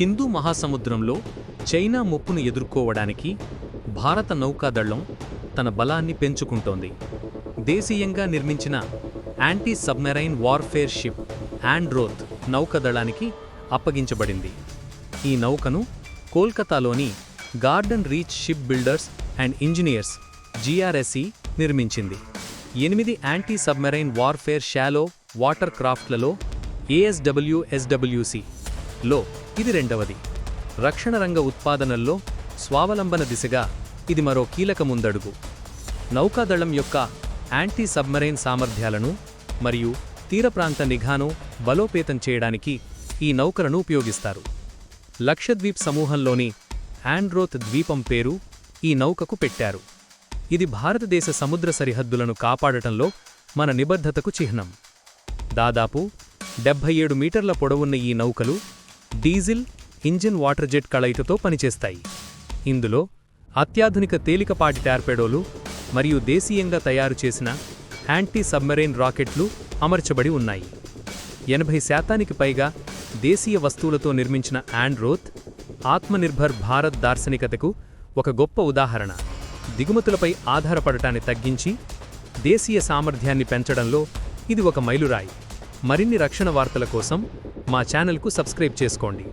హిందూ మహాసముద్రంలో చైనా ముప్పును ఎదుర్కోవడానికి భారత నౌకాదళం తన బలాన్ని పెంచుకుంటోంది. దేశీయంగా నిర్మించిన anti submarine warfare ship Androth నౌకాదళానికి అప్పగించబడింది. ఈ నౌకను కోల్కతాలోని garden reach ship builders and engineers GRSE నిర్మించింది. ఎనిమిది anti submarine warfare shallow water క్రాఫ్ట్లలో ASWSWC లో ఇది రెండవది. రక్షణ రంగ ఉత్పాదనల్లో స్వావలంబన దిశగా ఇది మరో కీలక ముందడుగు. నౌకాదళం యొక్క యాంటీ సబ్మరైన్ సామర్థ్యాలను మరియు తీరప్రాంత నిఘాను బలోపేతం చేయడానికి ఈ నౌకలను ఉపయోగిస్తారు. లక్షద్వీప్ సమూహంలోని ఆండ్రోత్ ద్వీపం పేరు ఈ నౌకకు పెట్టారు. ఇది భారతదేశ సముద్ర సరిహద్దులను కాపాడటంలో మన నిబద్ధతకు చిహ్నం. దాదాపు డెబ్భై ఏడు మీటర్ల పొడవున్న ఈ నౌకలు డీజిల్ ఇంజిన్ వాటర్ జెట్ కళయికతో పనిచేస్తాయి. ఇందులో అత్యాధునిక తేలికపాటి టార్పెడోలు మరియు దేశీయంగా తయారు చేసిన యాంటీ సబ్మెరైన్ రాకెట్లు అమర్చబడి ఉన్నాయి. ఎనభై శాతానికి పైగా దేశీయ వస్తువులతో నిర్మించిన ఆండ్రోత్ ఆత్మనిర్భర్ భారత్ దార్శనికతకు ఒక గొప్ప ఉదాహరణ. దిగుమతులపై ఆధారపడటాన్ని తగ్గించి దేశీయ సామర్థ్యాన్ని పెంచడంలో ఇది ఒక మైలురాయి. మరిన్ని రక్షణ వార్తల కోసం మా ఛానల్కు సబ్స్క్రైబ్ చేసుకోండి.